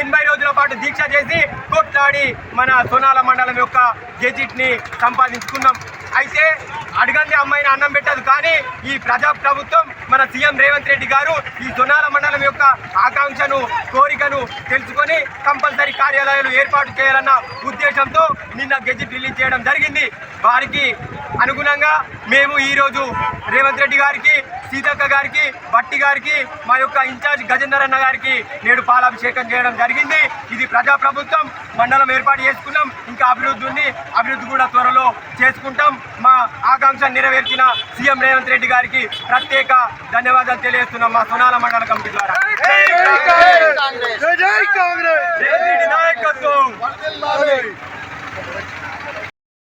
ఎనభై రోజుల పాటు దీక్ష చేసి కొట్లాడి మన సోనాల మండలం యొక్క గెజిట్ని సంపాదించుకున్నాం. అయితే అడగంది అమ్మాయిని అన్నం పెట్టదు కానీ ఈ ప్రజా ప్రభుత్వం మన సీఎం రేవంత్ రెడ్డి గారు ఈ సొనాల మండలం యొక్క ఆకాంక్షను కోరికను తెలుసుకొని కంపల్సరీ కార్యాలయాలు ఏర్పాటు చేయాలన్న ఉద్దేశంతో నిన్న గెజిట్ రిలీజ్ చేయడం జరిగింది. వారికి అనుగుణంగా మేము ఈరోజు రేవంత్ రెడ్డి గారికి సీతక్క గారికి బట్టి గారికి మా యొక్క ఇన్ఛార్జ్ గజేందర్ అన్న గారికి నేడు పాలాభిషేకం చేయడం జరిగింది. ఇది ప్రజా ప్రభుత్వం మండలం ఏర్పాటు చేసుకున్నాం. ఇంకా అభివృద్ధి ఉంది అభివృద్ధి కూడా త్వరలో చేసుకుంటాం. మా ఆకాంక్ష నెరవేర్చిన సీఎం రేవంత్ రెడ్డి గారికి ప్రత్యేక ధన్యవాదాలు తెలియజేస్తున్నాం మా సోనాల మండల కమిటీ ద్వారా. జై కాంగ్రెస్! నాయకత్వం!